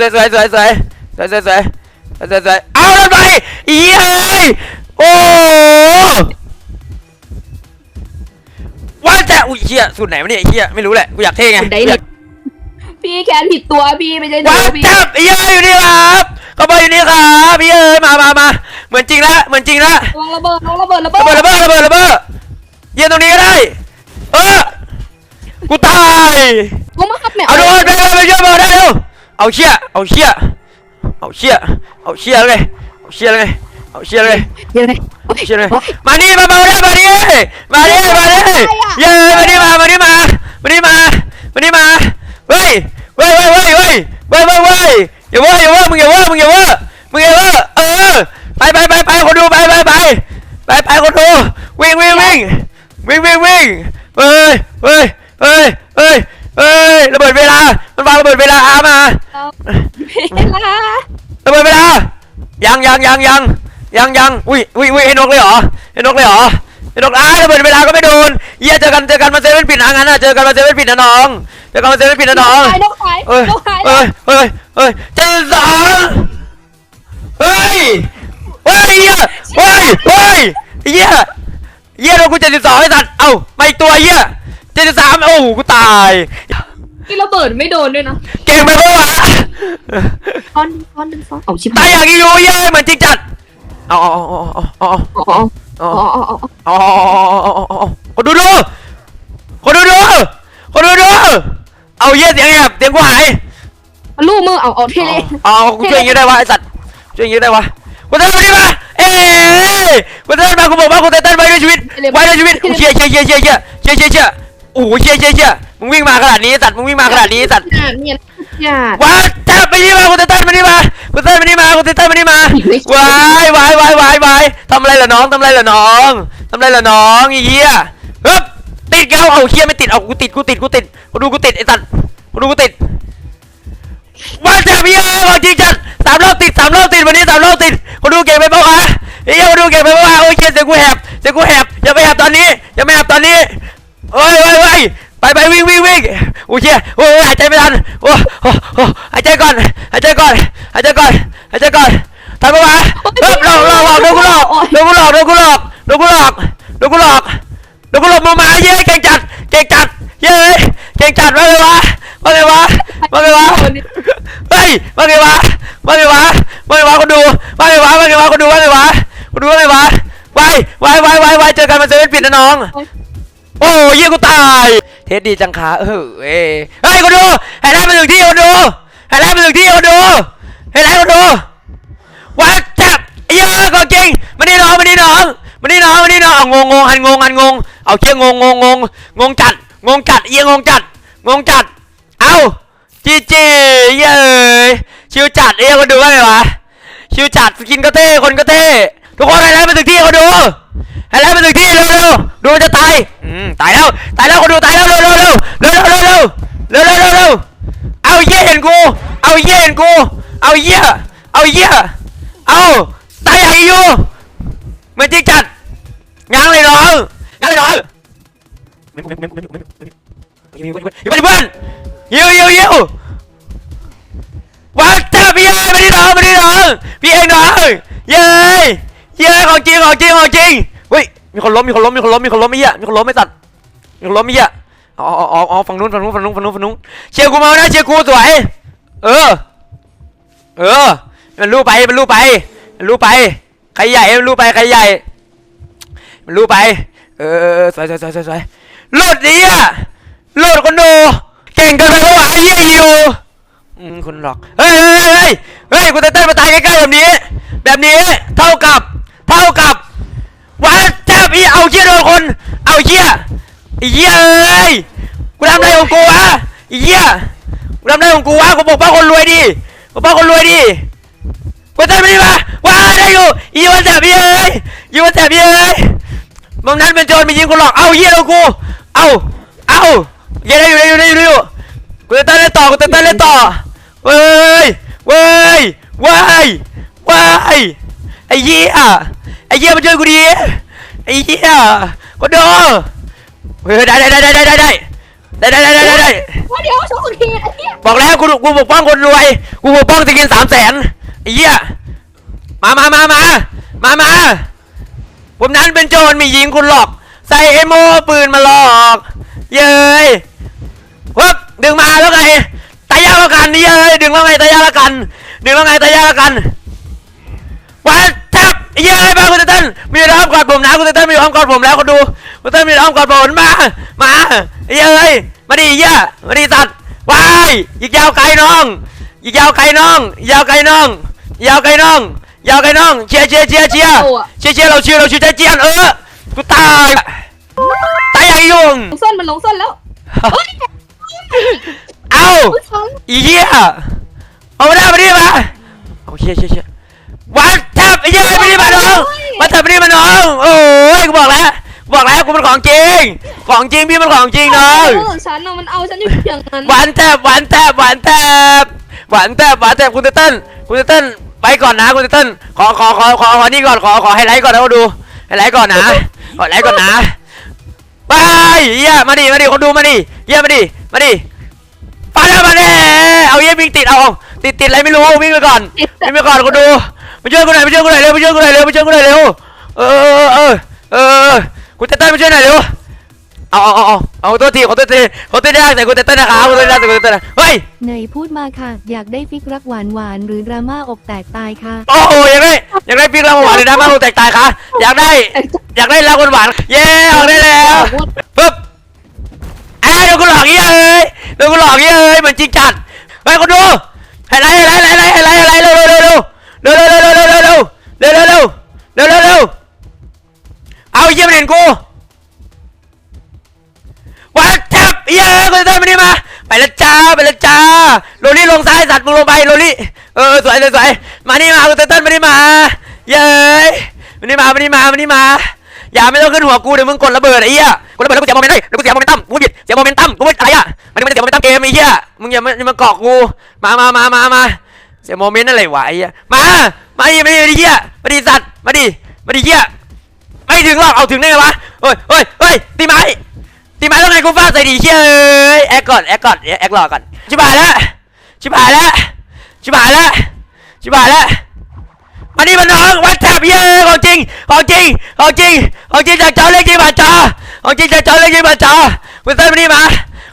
สวยสวยสวยสวยสวยสวยสวยสวยสวยสวยเอาแล้วไปอีเอ้ยโอ้ว่าแต่อุ้ยเฮียสูตรไหนวะเนี่ยเฮียไม่รู้แหละกูอยากเท่ไงอยาก พี่แคนผิดตัวพี่ไม่ใช่หนูว้าพี่จับไอ้เหี้ยอยู่นี่ครับเขาบอกอยู่นี่ครับพี่เอ้ยมามามาเหมือนจริงละเหมือนจริงละวางระเบิดวางระเบิดระเบิระดเบิดระเบิดระเบิดระเบิดเยี่ยมตรงนี้ก็ได้ เออกูตายกูมาครับแม่เอาโดนไปไปเยอะมาได้เร็ว เอาเชี่ยเอาเชียเอาเชี่ยเอาเชียเลยเอาเชียเลยเอาเชียเลยเดี๋ยวนะโอ๊ยเอาเชี่ยเลยโอ๊มานี่มาเบาเลยมานี่มานี่มานี่เย้มานี่มามานี่มามานี่มามานี่มาเฮ้ยเว้ยเว้ยเว้ยเว้ยเว้ยเว้ยเว้ยอย่าเว้าอย่าเว้ามึงอย่าเว้ามึงอย่าเว้ามึงอย่าเว้ยเออไปไปไปไปคนดูไปไปไปไปไปคนดูวิ่งวิ่งวิ่งวิ่งวิ่งวิ่งเฮ้ยเฮ้ยเฮ้ยเฮ้ย เฮ้ยระเบิดเวลา มันวางระเบิดเวลาอามาเวลาระเบิดเวลา ยังยังยังยังยังยังอุ้ยอุ้ยอุ้ยไอ้นกเลยเหรอไอ้นกเลยเหรอไอ้นกอ้าระเบิดเวลาก็ไม่โดนเยี่ยเจอกันเจอกันมาเซเว่นปิดนะงั้นน่ะเจอกันมาเซเว่นปิดนะน้องเจอกันมาเซเว่นปิดนะน้องหายนกหายเอ้ยนกหายเอ้ยเอ้ยเอ้ยเจ็ดสองเฮ้ยเฮ้ยเหี้ยเฮ้ยเฮ้ยเหี้ยเหี้ยโดนกูเจ็ดสิบสองไอ้สัตว์เอ้ามาอีกตัวเหี้ย เจ็ดสิบสามโอ้โหกูตายนี่ระเบิดไม่โดนด้วยนะเก่งไปปะวะซ้อนซ้อนดึงซ้อนเอาชิบตาหายยอย่างนี้อยู่เหี้ยเหมือนจริงจัดเอาเอาเอาเอาเอาเอาอ๋อเอาอ๋ออ๋ออ๋ออ๋อคนดูดูคนดูดูคนดูดูเอาเยี่ยเสียงแหบเสียงกูหายลูกมือเอาเอาเทเลเอากูช่วยอย่างนี้ได้วะไอสัตว์ช่วยอย่างนี้ได้วะกูเต้นมาดิมาเอ้ยกูเต้นมากูบอกว่ากูเต้นไว้ด้วยชีวิตไว้ด้วยชีวิตเชี่ยเชี่ยเชี่ยเชี่ยเชี่ยเชี่ยเชี่ยเชี่ย โอ้โหเชี่ยเชี่ยเชี่ยมึงวิ่งมาขนาดนี้สัตว์มึงวิ่งมาขนาดนี้สัตว์หยาดเนี่ยหยาด ว้าจับไปนี่มากูเต้นมานี่มากูเต้นมานี่มากูเต้นมานี่มาวายวายวายวายวายทำอะไรล่ะน้องทำอะไรล่ะน้องทำอะไรล่ะน้องไอ้เหี้ยฮึบติดเกาเอาเหี้ยไม่ติดเอากูติดกูติดกูติดกูดูกูติดไอ้สัตว์กูดูกูติดว่าจะมีอะไรของจริงจัดสามรอบติดสามรอบติดวันนี้สามรอบติดกูดูเก่งไปปะวะไอ้เหี้ยกูดูเก่งไปปะวะโอ้ยเหี้ยเสียงกูแหบเสียงกูแหบอย่าไปแหบตอนนี้ เหี้ยโอ้ยหายใจไม่ทันโอ้โอ้โอ้หายใจก่อนหายใจก่อนหายใจก่อนหายใจก่อนทำปะวะเฮ้ยหลอกหลอกหลอกโดนกูหลอกโดนกูหลอกโดนกูหลอกโดนกูหลอกโดนกูหลอกโดนกูหลอกมามาเย้เก่งจัดเก่งจัดเย้เก่งจัดว่าไงวะว่าไงวะว่าไงวะเฮ้ยว่าไงวะว่าไงวะว่าไงวะคนดูว่าไงวะว่าไงวะคนดูว่าไงวะคนดูว่าไงวะไว้ไว้ไว้ไว้เจอกันมาเซเว่นปิดนะน้อง โอ้ยเยี่ยกูตาย ทสดีจังขาเออเอ้ยเฮ้ยคนดูให้ได้มาถึงที่คนดูให้ได้มาถึงที่คนดูให้ได้คนดูวัดจับเยอะก็จริงมานี่น้องมานี่น้องมานี่น้องมานี่น้องเอางงงงหันงงหันงงเอาเชี่ยงงงงงงงงจัดงงจัดเอียงงจัดงงจัดเอาจีจีเย้ชิวจัดเอ้ยคนดูว่าไงวะชิวจัดสกินก็เท่คนก็เท่ทุกคนให้แล้วมาถึงที่คนดู ให้แล้วมาถึงที่เร็วเร็วดูมันจะตายอืมตายแล้วตายแล้วคนดูตายแล้วเร็วเร็วเร็วเร็วเร็วเร็วเร็วเร็วเร็วเร็วเร็วเอาเยี่ยเห็นกู เอาเยี่ยเห็นกู เอาเยี่ยเอาเยี่ยเอาตายใหญ่อยู่มือนจริงจัดยังเลยน้องยังเลยน้องอยู่ไปเพื่อนยิวยิวยิววัดจ้าพี่เอ้ยมาดิน้องมาดิน้องพี่เองน้องเย้ เย้ยของจริงของจริงของจริงเฮ้ยมีคนล้มมีคนล้มมีคนล้มมีคนล้มไม่เหี้ยมีคนล้มไม่ตัดมีคนล้มไม่เหี้ยอ๋ออ๋ออ๋ออ๋อฝั่งนู้นฝั่งนู้นฝั่งนู้นฝั่งนู้นฝั่งนู้นเชียร์กูมานะเชียร์กูสวยเออเออมันรู้ไปมันรู้ไปมันรู้ไปใครใหญ่มันรู้ไปใครใหญ่มันรู้ไปเออสวยสวยสวยสวยสวยโหลดนี้อะโหลดคนดูเก่งกันไปเพราะว่าไอ้เหี้ยอยู่อืมคนหลอกเฮ้ยเฮ้ยเฮ้ยเฮ้ยกูจะเต้นมาตายใกล้ๆแบบนี้ แบบนี้เท่ากับ เท่ากับวัดจับอีเอาเหี้ยโดนคน เอาเหี้ย ไอ้เหี้ยเอ้ยกูทำอะไรของกูวะไอ้เหี้ยกูทำอะไรของกูวะกูปกป้องคนรวยดิปกป้องคนรวยดิกูเต้นไม่ได้มาว้าได้อยู่อีวันแสบพี่เอ้ยอีวันแสบพี่เอ้ยมึงนั้นเป็นโจรมียิงกูหลอกเอาเหี้ยเรากูเอาเอาเหี้ยได้อยู่ได้อยู่ได้อยู่ได้อยู่กูจะเต้นเล่นต่อกูจะเต้นเล่นต่อเว้ยเว้ยเว้ยเว้ยไอ้เหี้ยไอ้เหี้ยมาช่วยกูดิไอ้เหี้ยกูโด เฮ้ยได้ได้ได้ได้ได้ได้ได้ได้ได้ได้ได้ได้ได้ว่าเดี๋ยวโชว์ทีไอ้เหี้ยบอกแล้วกูกูปกป้องคนรวยกูปกป้องสกินสามแสนไอ้เหี้ยมามามามามามาผมนั้นเป็นโจรไม่ยิงคุณหรอก ใส่เอโมปืนมาหลอก เย้ยวับดึงมาแล้วไงตายยากแล้วกันนี่เย้ยดึงแล้วไงตายยากแล้วกัน ดึงแล้วไงตายยากแล้วกัน เย้ยมาคุณเต้นมีร้อมกอดผมนะคุณเต้นมีร้อมกอดผมแล้วคุณดูคุณเต้นมีร้อมกอดผมมา มาเย้ยมาดิเหี้ยมาดิสัตว์วายอีกยาวไกลน้องอีกยาวไกลน้องอีกยาวไกลน้องอีกยาวไกลน้องอีกยาวไกลน้องเชียร์เชียร์เชียร์เชียร์เชียร์เชียร์เราเชียร์เราเชียร์ใจเจียนเออกูตายตายอย่างยุ่งลงส้นมันลงส้นแล้วเอ้าผู้ชมอีเหี้ยเอามาได้มาดิมาเอาเชียร์เชียร์เชียร์ วันทับไอ้เหี้ยไม่ได้มาน้องมาทับไม่ได้มาน้องโอ้ยกูบอกแล้วกูบอกแล้วกูเป็นของจริง ของจริงพี่เป็นของจริงน้องเออฉันน่ะมันเอาฉันอยู่อย่างนั้นหวานแทบหวานแทบหวานแทบหวานแทบหวานแทบคุณเต้นคุณเต้นไปก่อนนะคุณเต้นขอขอขอขอขอนี่ก่อนขอขอไฮไลท์ก่อนแล้วดูไฮไลท์ก่อนนะขอไฮไลท์ก่อนนะไปเยี่ยมาดิมาดิคนดูมาดิเยี่ยมาดิมาดิไปแล้วมาดิเอาเยี่ยวิ่งติดเอาติดติดอะไรไม่รู้วิ่งไปก่อนวิ่งไปก่อนคนดู มาช่วยกูหน่อยมาช่วยกูหน่อยเร็วมาช่วยกูหน่อยเร็วมาช่วยกูหน่อยเร็วเออเออเออเออคุณเต้นมาช่วยหน่อยเร็วเอาเอาเอาเอาเอาตัวทีขอตัวทีขอตัวทีได้แต่กูเต้นนะครับกูเต้นได้แต่กูเต้นได้เฮ้ยไหนพูดมาค่ะ อยากได้ฟิกรักหวานหวานๆหรือดราม่าอกแตกตายค่ะโอ้โหอยากได้อยากได้ปิ๊กเราหวานเลยนะมาลูกแตกตายค่ะอยากได้อยากได้รักหวานๆเย้ออกได้แล้วปึ๊บไอ้ยโดนกูหลอกเย้ยโดนกูหลอกเย้ยเหมือนจริงจัดเฮ้ยคนดูให้ไลให้ไลให้ไลให้ไลให้ไลเร็วเร็วเร็วเร็ว เร็วเร็วเร็วเร็วเร็วเร็วเร็วเร็วเร็วเร็วเร็วเร็วเอาเยี่ยมเห็นกูวัดจับเย้กูจะได้มานี่มาไปแล้วจ้าไปแล้วจ้าโรลี่ลงซ้ายสัตว์มึงลงไปโรลี่เออสวยสวยสวยมานี่มากูเต้นมานี่มาเย้ยมานี่มามานี่มามานี่มาอย่าไม่ต้องขึ้นหัวกูเดี๋ยวมึงกดระเบิดไอ้เหี้ยกดระเบิดแล้วกูเสียโมเมนต์เลยเดี๋ยวกูเสียโมเมนตัมกูผิดเสียโมเมนตัมกูไม่อะไรอะมันไม่ได้เสียโมเมนตัมเกมไอ้เหี้ยมึงอย่ามาอย่ามาเกาะกูมามามามามา เสียโมเมนต์อะไรวะไอ้เหี้ยมามาดิมาดิเหี้ยมาดิสัตว์ มาดิ มาดิเหี้ยไม่ถึงหรอก เอาถึงได้ไงวะเฮ้ยเฮ้ยเฮ้ยตีไม้ ตีไม้ต้องไงกูฟาดใส่ดีเชี่ยเอ้ยแอคก่อนแอคก่อนแอครอกก่อน ชิบหายแล้ว ชิบหายแล้ว ชิบหายแล้ว ชิบหายแล้วอันนี้มันน้องวัดแทบเย้ของจริงของจริงของจริงของจริงจากจอเล็กจริงมาจอของจริงจากจอเล็กจริงมาจอมึงเต้นมานี่มา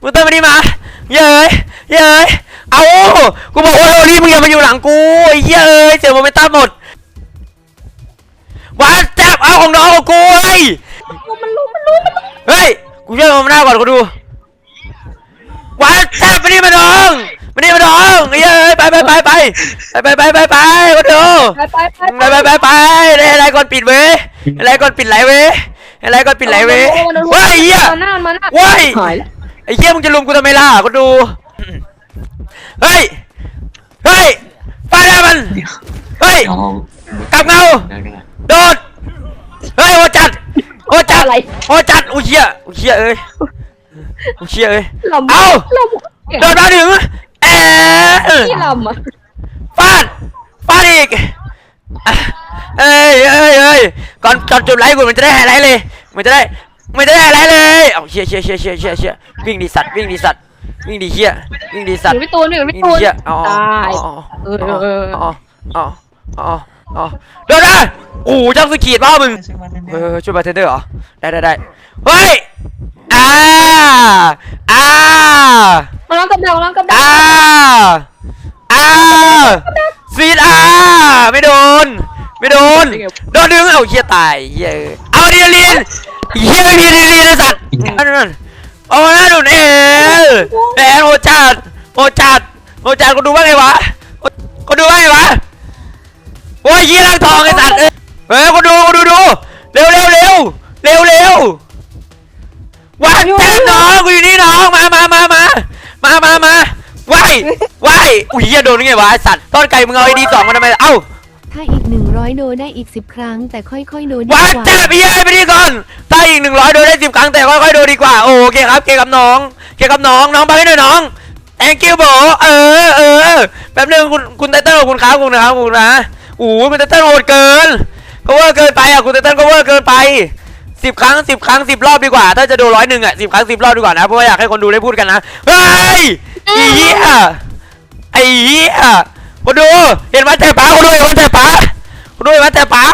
มึงเต้นมานี่มา เย้ยเย้ย เอากูบอกว่าโรลี่มึงอย่ามาอยู่หลังกูไอ้เย้ยเสียโมเมนตัมหมดวัดแทบเอาของน้องของกูเฮ้ยมันรู้มันรู้มันรู้เฮ้ยกูช่วยมันหน้าก่อนกูดูวันแทบไปนี่มาดองมานี่มาดองไอ้เฮ้ยไปไปไปไปไปไปไปไปไปกูดูไปไปไปไปไปไปไปได้อะไรก่อนปิดเว้ยอะไรก่อนปิดไหลเว้ยอะไรก่อนปิดไหลเว้ยว้ายเหี้ยมาหน้ามาหน้าว้ายหายแล้วไอ้เหี้ยมึงจะลุมกูทำไมล่ะกูดู เฮ้ย เฮ้ยฟาดหน้ามัน เฮ้ย น้องกลับเงาได้ก็ได้โดด เฮ้ยโอจัด โอจัดอะไร โอ้จัดอุ้ยเชี่ยอุ้ยเชี่ยเอ้ยอุ้ยเชี่ยเอ้ย ลำเอ้า ลำโดนมาถึงเอ๊ะที่ลำอะฟาดฟาดอีกอะเอ้ยเอ้ยเอ้ยก่อนก่อนจุดไลค์กูมันจะได้ไฮไลท์เลย มันจะได้ มันจะได้ไฮไลท์เลย เอาเชี่ยเชี่ยเชี่ยเชี่ยเชี่ยเชี่ยวิ่งดีสัตว์วิ่งดีสัตว์ วิ่งดีเชี่ยวิ่งดีหสัตนูว์พี่ตูนหนูพี่วิ่งตูดีนเชี่ยอ๋อตายอ๋อเออเออเออ อ๋ออ๋ออ๋ออ๋อเดี๋ยวนะโอ้จังสกีดเปล่ามึงเออช่วยบาร์เทนเดอร์เหรอ ได้ได้ได้เฮ้ย อ่า อ่ามาล้างกับดาวล้างกับดาอ่าวอ่าซีดอ่า ไม่โดน ไม่โดน โดนดึงเอาเฮียตายเฮียเอาดิเรียนเฮียไม่มีเรียนไอ้สัตว์นั่นนั่น โอ้น่าดูนเอลแอนโอจัดโอจัดโอจัดก็ดูว่าไงวะก็ดูว่าไงวะโอ้ยยี่ร่างทองไอ้สัตว์เอ้ยก็ดูก็ดูดูเร็วเร็วเร็วเร็วเร็ววันแทนน้องกูอยู่นี่น้องมามามามามามามาว้ายว้ายอุ้ยเหี้ยโดนยังไงวะไอ้สัตว์ต้นไก่มึงเอาไอ้ดีสองมาทำไมเอ้า ถ้าอีก 100 โดได้อีก 10 ครั้ง แต่ค่อยๆ โดดีวันกว่าแทนไปเหี้ยไปดีก่อนถ้าอีกหนึ่งร้อยโดได้สิบครั้งแต่ค่อยๆโดดีกว่าโอเคครับเกกับน้อง เกกับน้องน้องไปให้หน่อยน้อง thank you โบเออเออแป๊บนึงคุณคุณไตเติ้ลขอบคุณครับขอบคุณนะครับขอบคุณนะโอ้โหคุณไตเติ้ลโหดเกินก็เวอร์เกินไปอะคุณไตเติ้ลก็เวอร์เกินไปสิบครั้งสิบครั้งสิบรอบดีกว่า ถ้าจะดูร้อยหนึ่งอะสิบครั้งสิบรอบดีกว่านะเพราะว่าอยากให้คนดูได้พูดกันนะเฮ้ยไอ้เหี้ยไอ้เหี้ย คนดูเห็นมันแต่ป๋าคนดูเห็นมันแต่ป๋าคนดูเห็นมันแต่ป๋า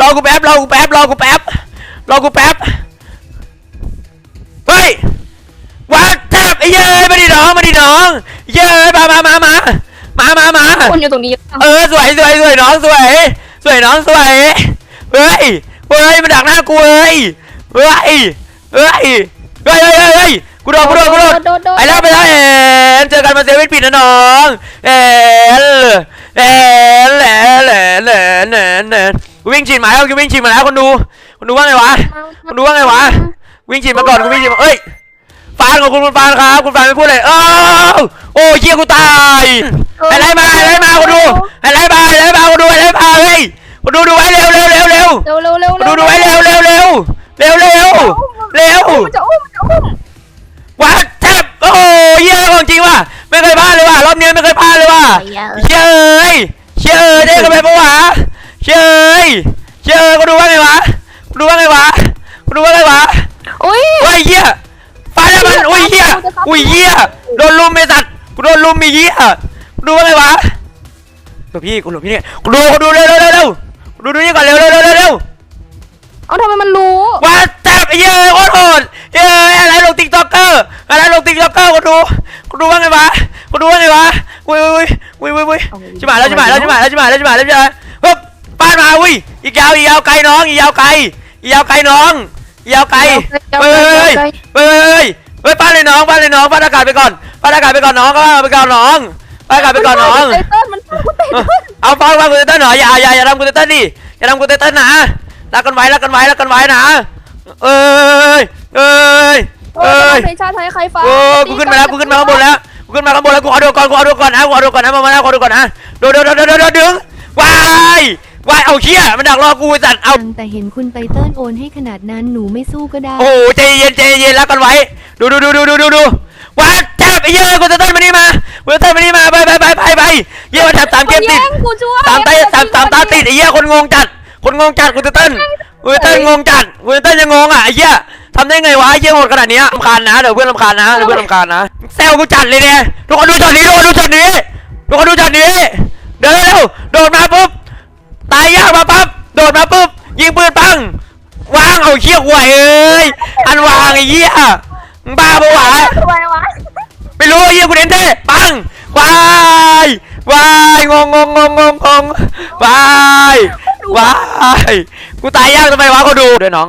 รอกูแป๊บรอกูแป๊บรอกูแป๊บรอกูแป๊บเฮ้ยวัดแทบไอ้เย้ยมาดิน้องมาดิน้อง เย้ยมามามามามามามาคนอยู่ตรงนี้เออสวยสวยสวยน้องสวย สวยน้องสวยเฮ้ยเฮ้ยมันดักหน้ากูเฮ้ยเฮ้ยเฮ้ยเฮ้ยเฮ้ยเฮ้ยเฮ้ย กูโดนกูโดนกูโดนโดนโดนไปแล้วไปแล้วเอ็นเจอกันมาเซเว่นปิดนะน้องเอ็นเอ็นเอ็นเอ็นเอ็นเอ็นเอ็นกูวิ่งฉีดมาแล้วกูวิ่งฉีดมาแล้วคนดูคนดูว่าไงวะคนดูว่าไงวะวิ่งฉีดมาก่อนกูวิ่งฉีดมาเอ้ยฟานของคุณคุณฟานครับคุณฟานไม่พูดเลยเอ้าโอ้ยเชี่ยกูตายอะไรมาอะไรมาคนดูอะไรมาอะไรมาคนดูอะไรมาเฮ้ยคนดูดูไว้เร็วเร็วเร็วเร็วเร็วเร็วเร็วคนดูดูไว้เร็วเร็วเร็วเร็วเร็วเร็วมันจะอุ้มจะอุ้ม วัดแทบโอ้ยเยี่ยของจริงว่ะไม่เคยพลาดเลยว่ะรอบนี้ไม่เคยพลาดเลยว่ะเชยเอ้ยเชยเอ้ยได้กันไปปะวะเชยเอ้ยเชยเอ้ยคนดูว่าไงวะคนดูว่าไงวะคนดูว่าไงวะอุ้ยโอ้ยเหี้ยฟาดแล้วมันอุ้ยเหี้ยอุ้ยเหี้ยโดนลุมไอ้สัตว์กูโดนลุมมีเหี้ยกูดูว่าไงวะหลบพี่กูหลบพี่เนี่ยกูดูกูดูเร็วเร็วเร็วเร็วกูดูดูนี่ก่อนเร็วเร็วเร็วเร็วเร็วเอาทำไมมันรู้ว่าแทบไอ้เหี้ยโคตรโหดเย้ยอะไรลงติ๊กต็อกเก อร์อะไรลงติ๊กต็อกเกอร์กูดูกูดูว่าไงวะกูดูว่าไงวะอุ้ยอุ้ยอุ้ยอุ้ยอุ้ยชิบหายแล้วชิบหายแล้วชิบหายแล้วชิบหายแล้วชิบหายแล้วชิบหายแล้วปึ๊บป้านมาอุ้ยอีกยาวอีกยาวไกลน้องอีกยาวไกลอีกยาวไกลน้องอีกยาวไกลเฮ้ยเฮ้ยเฮ้ยเฮ้ยเฮ้ยป้าเลยน้องป้าเลยน้องป้าอากาศไปก่อนป้าอากาศไปก่อนน้องก็ไปก่อนน้องป้าอากาศไปก่อนน้องไตเติ้ลมันกูเตะเอาฟังฟังกูเต้นหน่อยอย่าอย่าอย่าทำกูเต้นดิอย่าทำกูเต้นนะรักกันไว้รักกันไว้รักกันไว้นะเอ้ยเอ้ย เอเอ้อยเพลงชาติไทยใครฟังโอ้กูขึ้นมาแล้วกูขึ้นมาข้างบนแล้วกูขึ้นมาข้างบนแล้วกูขอดูก่อนกูขอดูก่อนนะกูขอดูก่อนนะมามานะขอดูก่อนนะดูดูดูดูดูดูดึงวายวายเอาเชี่ยมันดักรอกูไอ้สัตว์เอา แต่เห็นคุณไตเติ้ลโอนให้ขนาดนั้นหนูไม่สู้ก็ได้ โอ้โหใจเย็นใจเย็นรักกันไว้ ดูดูดูดูดูดูดูวัดแทบไอ้เหี้ยกูจะเต้นมานี่มากูจะเต้นมานี่มาไปไปไปไปไปเยี่ยมาแทบตามเกมติดกูช่วยตามไตตามตามตามติดไอ้เหี้ยคนงงจัด คนงงจัดกูจะเต้นกูจะเต้นงงจัดกูจะเต้นยังงงอะไอ้เหี้ย ทำได้ไงวะไอ้เหี้ยโหดขนาดเนี้ยรำคาญนะเดี๋ยวเพื่อนรำคาญนะเดี๋ยวเพื่อนรำคาญนะแซวกูจัดเลยเนี่ยทุกคนดูช็อตนี้ทุกคนดูช็อตนี้ทุกคนดูช็อตนี้เดินเร็วโดดมาปุ๊บตายยากมาปั๊บโดดมาปุ๊บยิงปืนปังวางเอาเชี่ยหวยเอ้ยอันวางไอ้เหี้ยมึงบ้าปะวะทำไมวะไม่รู้ไอ้เหี้ยกูเน้นเท่ปังวายวายงงงงงงงงงวายวายกูตายยากทำไมวะเขาดูด้วยน้อง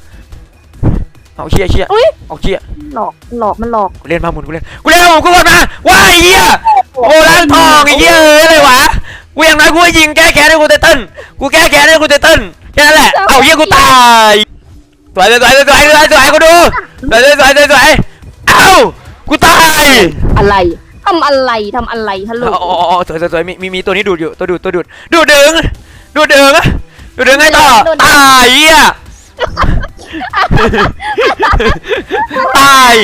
เอาเชี่ยเชี่ยอุ้ยเอาเชี่ยหลอกหลอกมันหลอกกูเล่นมาหมุนกูเล่นกูเล่นมาหมุนกูกดมาว้ายเหี้ยโอ้ล้างทองไอ้เหี้ยเอ้ยอะไรวะกูอย่างน้อยกูก็ยิงแก้แค้นให้กูเตเติ้ลกูแก้แค้นให้กูเตเติ้ลแค่นั้นแหละเอาเหี้ยกูตายสวยสวยสวยสวยสวยสวยกูดูสวยสวยสวยสวยสวยเอ้ากูตายอะไรทำอะไรทำอะไรฮัลโหลอ๋ออ๋อสวยสวยสวยมีมีมีตัวนี้ดูดอยู่ตัวดูดตัวดูดดูดดึงดูดดึงดูดดึงไงต่อตายเหี้ย ตาย